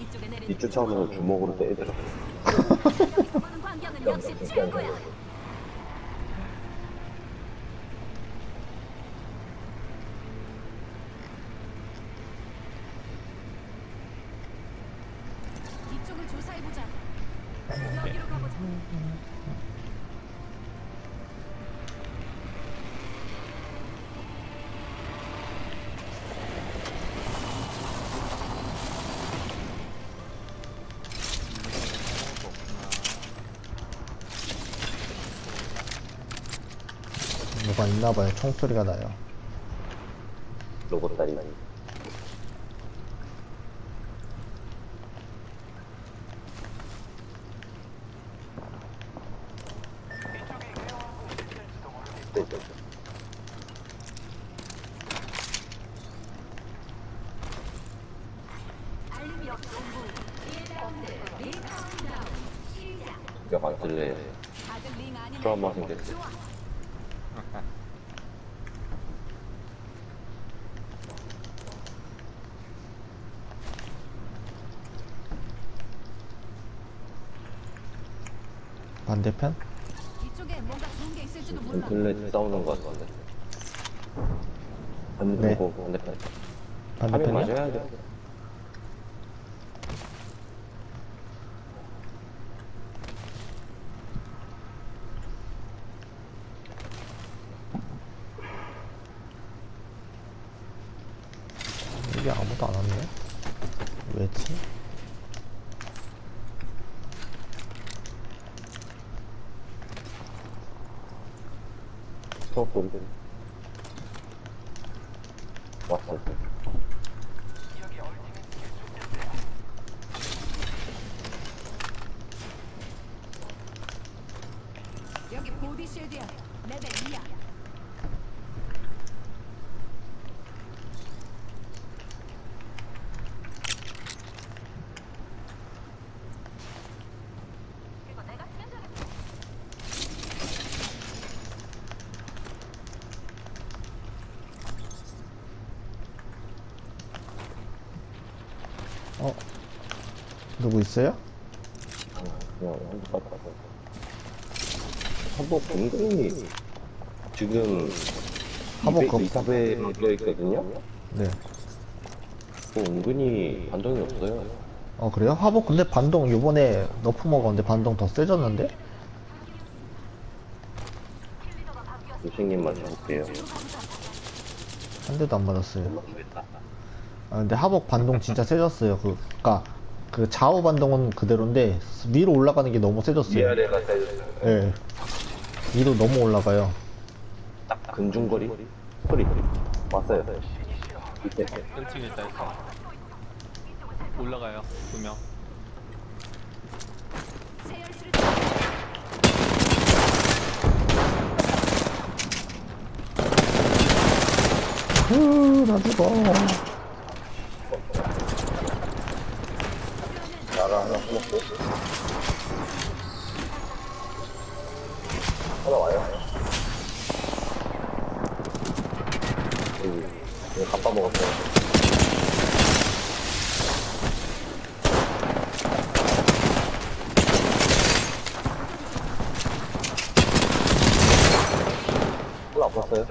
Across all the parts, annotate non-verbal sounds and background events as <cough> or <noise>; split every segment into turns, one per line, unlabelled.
이쪽에 내리는
이 쫓아오면서 주먹으로 때리더라.
여기서 보는 광경은 역시 최고야. 이쪽을 조사해 보자. 여기로 가보자.
뭐가 있나봐요. 총소리가 나요.
로봇 다리. 네, 네.
알림이 없 동부. 일본들 링 카운트다운 시작.
몇 맞을래?
다들 링 아니면
트라우마 생겼어.
좋아.
반대편?
이쪽에 뭔가 좋은 게 있을지도 몰라.
인터넷 싸우는 것 같은데. 반대편
네.
보고 반대편. 맞아야 돼.
이게 아무도 안 왔네. 왜지?
수업 소리. 왔어.
여기 보디 실드야. 레벨 2야.
어? 누구 있어요?
그냥 한번 깎아서. 한복 은근히 지금
한복
200,
거-
200에 들어 있거든요.
네.
뭐 은근히 반동이 없어요.
어, 그래요? 화복 근데 반동 요번에 너프 먹었는데 반동 더 세졌는데?
교수님만 잡을게요.
한 대도 안 맞았어요. 아, 근데 하복 반동 진짜 세졌어요. 그, 그니까, 그 좌우 반동은 그대로인데, 위로 올라가는 게 너무 세졌어요.
위아래가
예. 위로 너무 올라가요.
딱 근중거리 소리 왔어요. 이때
1층 일단 있어. 올라가요. 두 명.
으, 나 죽어.
하나 끊었고 하나 와요. 여기 갑바 먹었어요. 하나 아팠어요.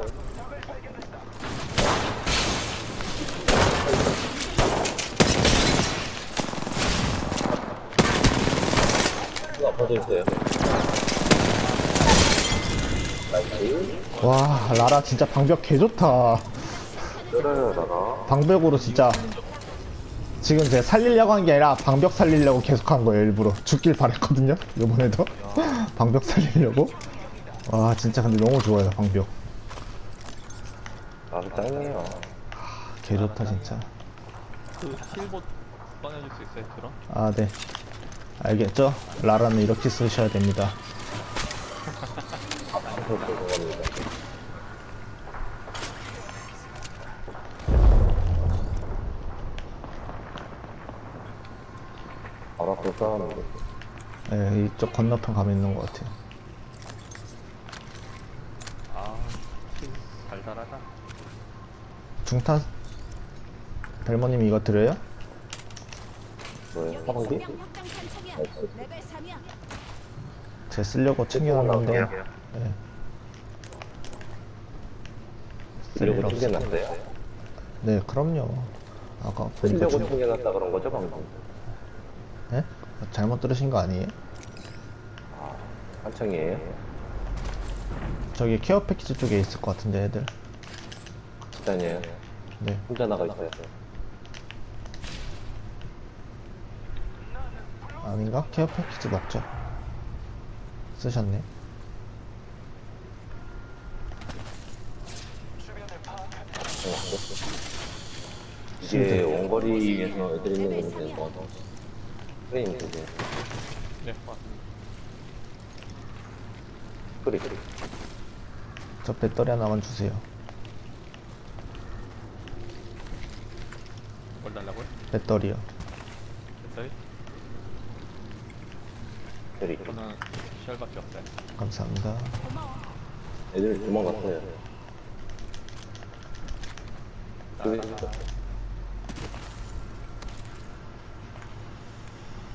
하나 아파져 있어요. 나이스.
와, 라라 진짜 방벽 개 좋다.
때려요, 나가.
방벽으로 진짜. 지금 제가 살리려고 한 게 아니라 방벽 살리려고 계속 한 거예요, 일부러. 죽길 바랬거든요, 요번에도. <laughs> 방벽 살리려고. 와, 진짜 근데 너무 좋아요, 방벽.
나도 짱이에요.
개 좋다, 진짜.
그 힐봇 꺼내줄 수 있어요? 그럼?
아, 네. 알겠죠? 라라는 이렇게 쓰셔야 됩니다. <laughs>
서 싸우는 거.
네, 이쪽 건너편 가면 있는 것 같아요.
아, 힐 달달하다.
중탄 벨모님 이거 드려요?
뭐예요?
확장 탄창이야. 레벨 3이야.
제 쓰려고 챙겨놨는데 네. 쓸일
쓰려고
없어
챙겨놨어요?
네 그럼요 아까
쓰려고
보니까 좀-
챙겨놨다 그런 거죠 방금?
네? 잘못 들으신 거 아니에요?
한창이에요?
저기 케어 패키지 쪽에 있을 것 같은데 애들
식단이에요?
네
혼자 나가 있어요?
아닌가? 케어 패키지 먹죠 쓰셨네
이게 원거리에서 애들 있는 건데 뭐 프레임 그게
네, 맞습니다.
그리 그리
저 배터리 하나만 주세요
뭘 달라고요?
배터리요
배터리?
그리
저는 쉘밖에 없어요.
감사합니다.
애들 도망갔어요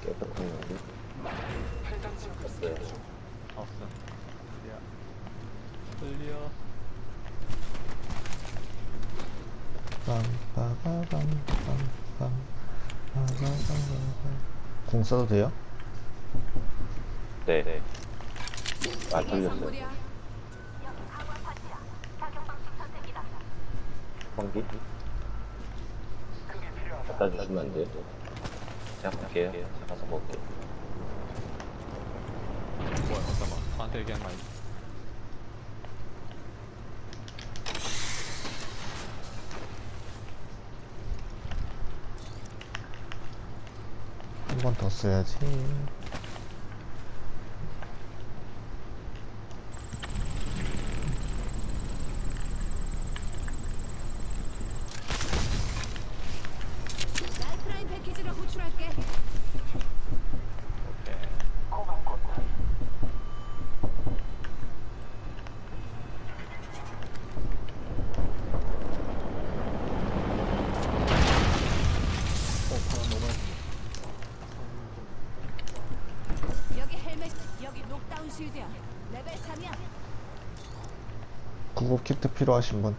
깨끗한 여기 없어요
없음. 클리어. 클리어.
공 써도 돼요?
네 네 아 들렸어요
선물이야.
환기? 갖다 주시면 안 돼요? 제가 갈게요 제가 가서 먹을게요
뭐야, 저한테 얘기한 거 아니지?
한 번 더 써야지
라이프라인 패키지를 호출할게.
오케이.
여기 헬멧, 여기 녹다운 실드야. 레벨 3이야.
구급 키트 필요하신 분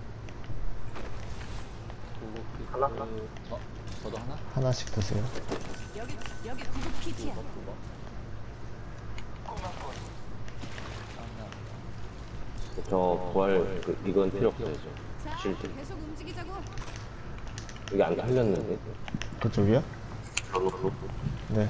하나?
어, 저도 하나?
하나씩 드세요
여기 여기 구급 키트야.
저 부활 그, 이건 필요 없어요 저
자,
실드
계속 움직이자고.
여기 안 갈렸는데
그쪽이요?
그거
네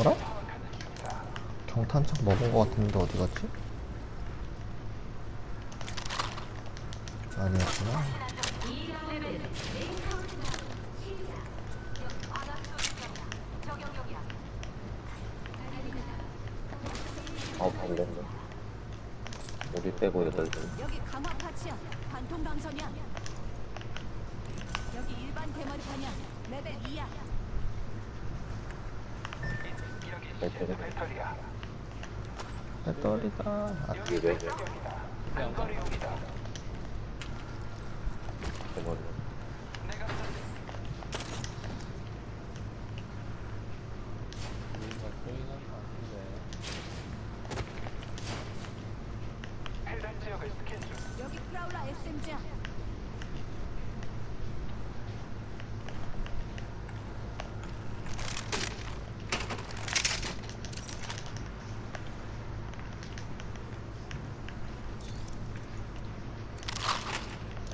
어라? 경 탄창 먹은 것 같은데 어디 갔지? 아니었구나
아홉 반대 우리 빼고 여덟 개
여기 강화 파츠야. 관통 강선이야. 여기 일반 대머리판이야. 레벨 2야.
배터리
배터리다 아,
이게 왜
그냥
대머리
우리가 보이는 같은데.
여기 프라울라 SMG야.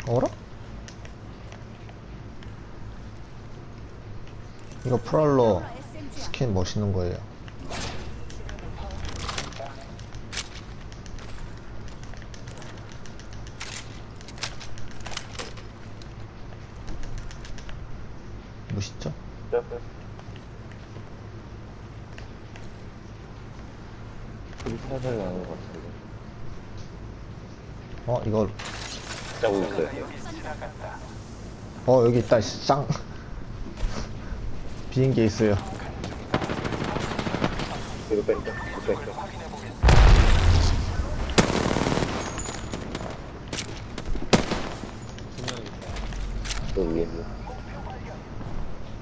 어라? 이거
SMG야.
스킨 멋있는 거예요. 멋있죠?
소리 살살 나는 것 같은데
어, 이거,
짜고 있 어,
여기 있다, 씨, 짱. <laughs> 비행기에 있어요.
이거 뺐죠? 이거
있다.
저 위에.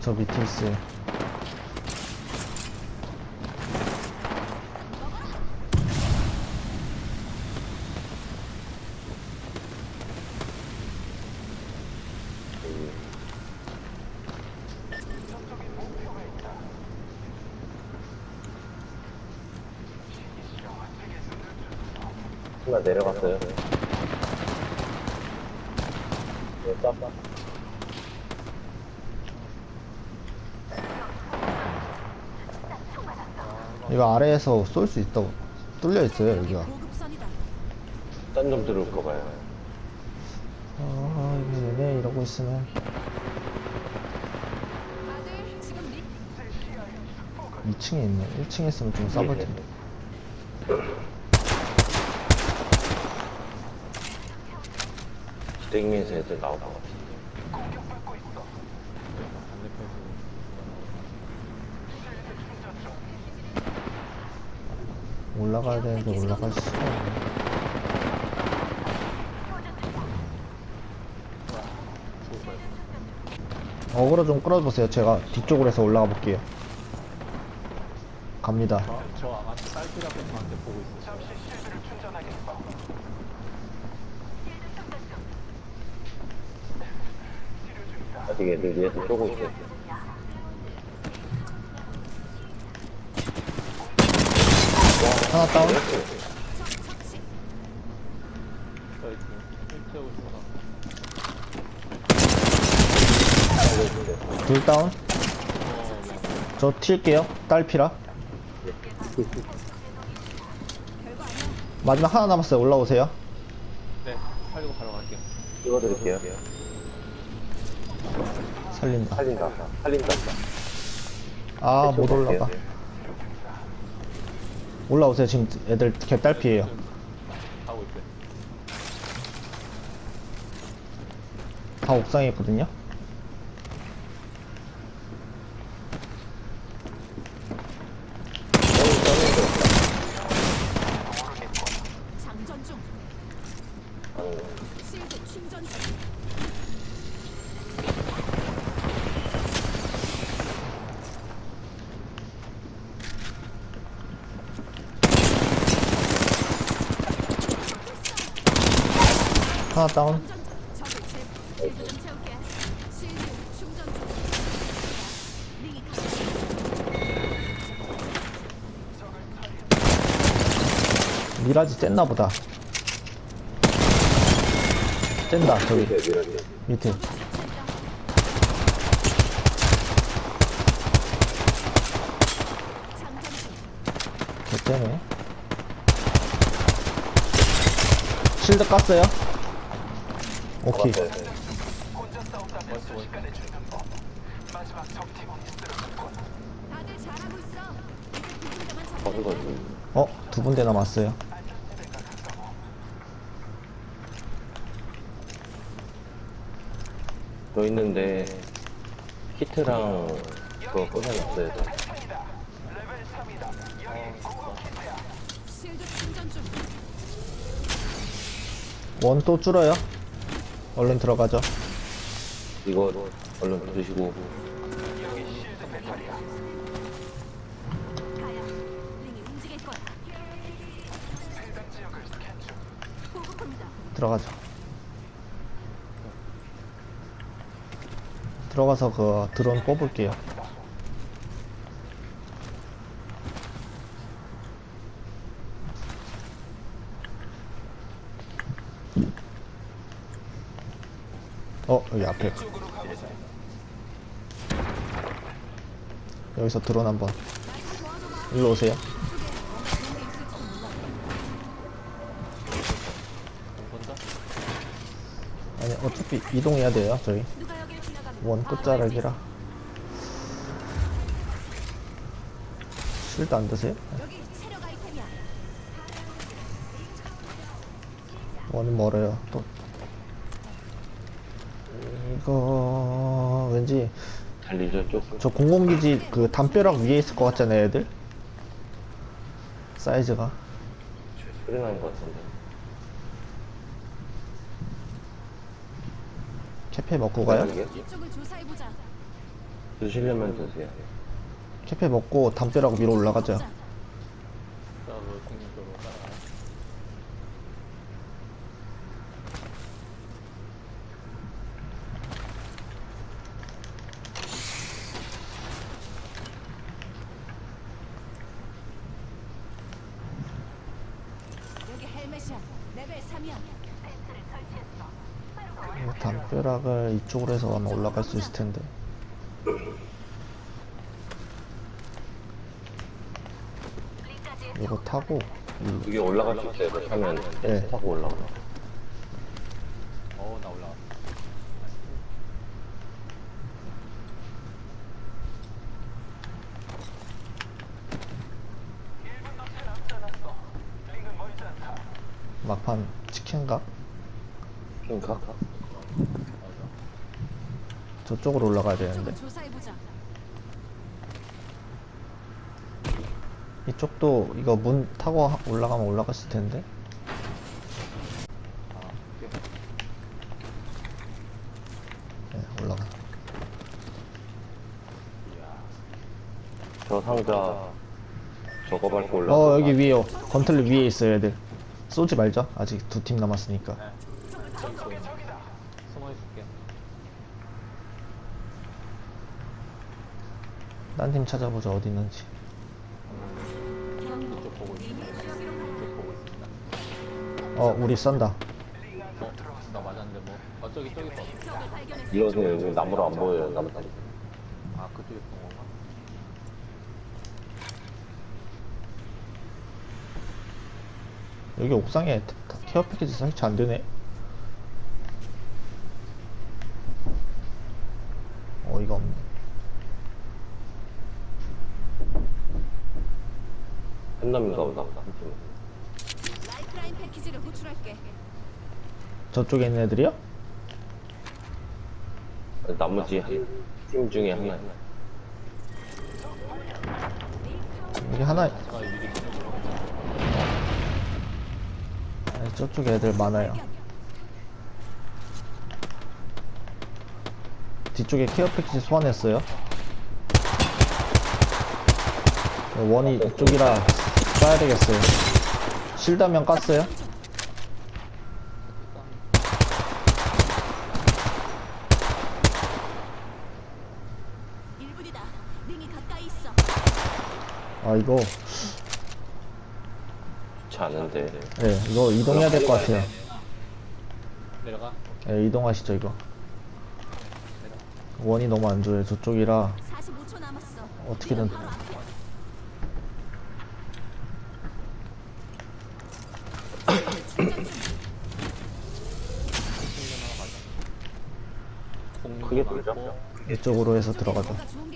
저 밑에 있어요.
하나 내려갔어요. 네, 깜빡.
이거 아래에서 쏠 수 있다고 뚫려 있어요 여기가.
딴좀 들어올까 봐요.
아 이거 얘네 이러고 있으면
다들 지금 리
2층에 있네. 1층에 있으면 좀 싸볼 텐데.
기대기면서 애들 나올 것 같아.
올라가야 되는데 올라갈 수가 없네. 어그로 좀 끌어보세요. 제가 뒤쪽으로 해서 올라가 볼게요. 갑니다.
저, 저 아마 앞에 저한테 보고 있었어요.
아직 애들 위에서 쏘고 있어요.
하나 다운. 둘 다운. 저 튈게요. 딸피라. 마지막 하나 남았어요. 올라오세요.
네, 살리고 바로 갈게요.
찍어드릴게요.
살린다.
살린다. 살린다.
아, 못 올라가.
네.
올라오세요. 지금 애들
있어요.
다 옥상에 있거든요.
장전 중. 실드 충전 중.
하나 다운. 미라지 쨌나 보다. 쨌다, 저기. 밑에.
장전 중.
개 째네. 실드 깠어요. 오케이.
두.
버는 거지.
어, 두 군데 남았어요.
저 있는데, 히트랑 그거
충전 중.
원또 줄어요. 얼른 들어가죠.
이거 얼른 드시고.
들어가죠. 들어가서 그 드론 뽑을게요. 어, 여기 앞에. 여기서 드론 한번. 일로 오세요. 아니, 어차피 이동해야 돼요, 저희. 원 끝자락이라. 실드 안 드세요?
여기 체력 아이템이야.
원 멀어요. 또 이거 왠지
달리죠 쭉.
저 공공기지 그 담벼락 위에 있을 것 같잖아요, 애들. 사이즈가.
소리 나는 것 같은데.
캐페 먹고 가요?
조사해보자.
드시려면 드세요.
캐페 먹고 담벼락 위로 올라가자.
보자.
따로 공격으로 따라가.
여기 헬멧이야. 레벨 3이야.
이 담벼락을 이쪽으로 해서 아마 올라갈 수 있을 텐데. 이거 타고.
여기 올라가실 때 이거 타면
네.
타고 올라가.
어, 나 올라왔어.
막판 치킨가?
그러니까
저쪽으로 올라가야 되는데. 이쪽도 이거 문 타고 하- 올라가면 올라갔을 텐데. 네, 올라가.
저 상자 저거 밟고 올라가.
어 여기 위에요. 건틀 위에 있어요, 애들. 쏘지 말죠. 아직 두 팀 남았으니까.
네. 저기 저기 숨어 있을게.
딴팀 찾아보자 어디 있는지.
이쪽 보고 있습니다. 이쪽 보고 있습니다.
어 우리 쏜다.
어, 나 맞았는데 뭐. 어, 저기 저기 봐.
적을 발견했어.
이러세요. 여기 나무로 안 보여요. 나무 다리.
아, 그쪽에 본 건가?
여기 옥상에 케어 패키지 설치 안 되네. 어이가 없네.
한남인가 보다. 한 팀은.
라이프라인 패키지를 호출할게.
저쪽에 있는 애들이요?
나머지 팀 중에 하나.
여기 하나 아니, 저쪽에 애들 많아요. 뒤쪽에 케어 패키지 소환했어요. 원이 이쪽이라 쏴야 되겠어요. 실드면 깠어요?
일분이다 링이 가까이 있어.
아 이거
좋지 않은데.
네 이거 이동해야 될 것 같아요.
내려가.
네, 이동하시죠 이거. 원이 너무 안 좋아요. 저쪽이라
45초 남았어.
어떻게든-
링은 바로 앞이야.
크게 돌죠?
이쪽으로 해서 들어가죠.
뭔가 좋은 게 있을지도 몰라.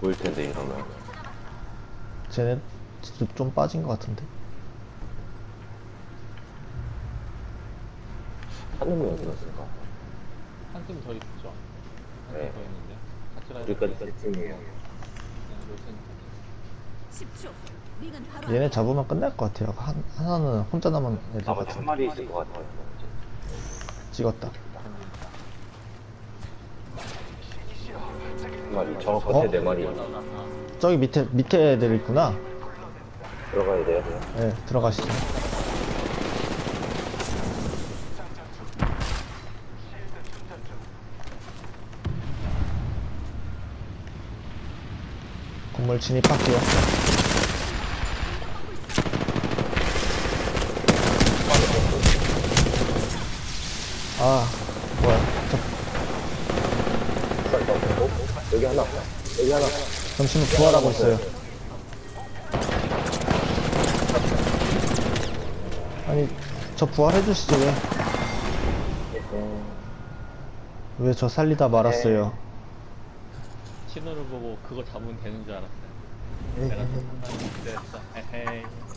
보일 텐데 이러면.
쟤네 좀- 좀 빠진 것 같은데.
한놈이 어디 갔을까?
한팀 더 있죠.
네.
한팀 더 있는데. 같이 가야
우리까지 될세 팀이에요.
네,
10초. 링은 바로
얘네. 잡으면 끝날 것 같아요. 한, 하나는 혼자 남은 애들
아마
같아.
한 마리 있을 것 같아요.
찍었다.
한 마리. 저 겉에
어?
네 마리.
저기 밑에 밑에 애들 있구나.
들어가야 돼요.
네, 들어가시죠. 건물 진입할게요. 아, 뭐야. 저
여기 하나. 하나.
잠시만 부활하고 있어요. 아니, 저 부활해 주시죠, 왜? 왜 저 살리다 말았어요?
신호를 보고 그거 잡으면 되는 줄 알았어요. 내가 좀 판단이 그랬어. 에헤이. 그냥 나도 살릴까.